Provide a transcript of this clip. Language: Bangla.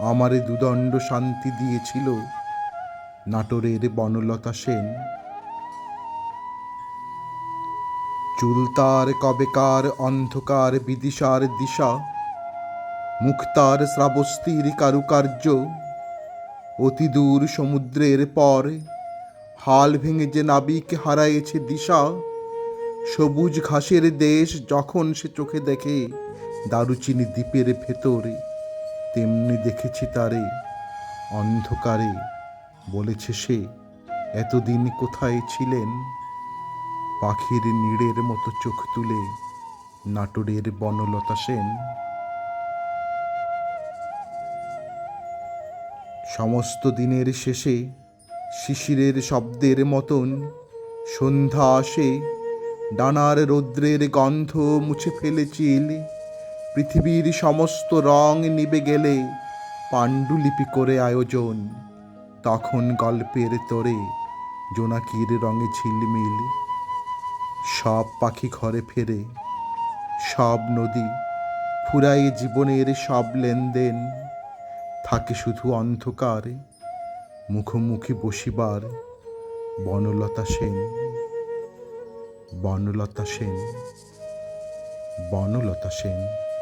আমারে দুদণ্ড শান্তি দিয়েছিল নাটোরের বনলতা সেন। চুলতার কবেকার, অন্ধকার, বিদিশার দিশা, মুক্তার শ্রাবস্তির কারুকার্য অতি দূর সমুদ্রের পর হাল ভেঙে যে নাবিক হারাইছে দিশা, সবুজ ঘাসের দেশ যখন সে চোখে দেখে, দারুচিনি দ্বীপের ভেতরে। তেমনি দেখেছি তারে, অন্ধকারে। বলেছে সে, এতদিন কোথায় ছিলেন? পাখির নীড়ের মতো চোখ তুলে নাটোরের বনলতা সেন। সমস্ত দিনের শেষে শিশিরের শব্দের মতন সন্ধ্যা আসে, ডানার রৌদ্রের গন্ধ মুছে ফেলে চিল। পৃথিবীর সমস্ত রং নিবে গেলে পাণ্ডুলিপি করে আয়োজন। তখন গল্পের তোরে জোনাকির রঙে ঝিলমিল। সব পাখি ঘরে ফেরে, সব নদী ফুরায় জীবনের সব লেনদেন। থাকে শুধু অন্ধকার, মুখোমুখি বসিবার বনলতা সেন। বনলতা সেন বনলতা সেন।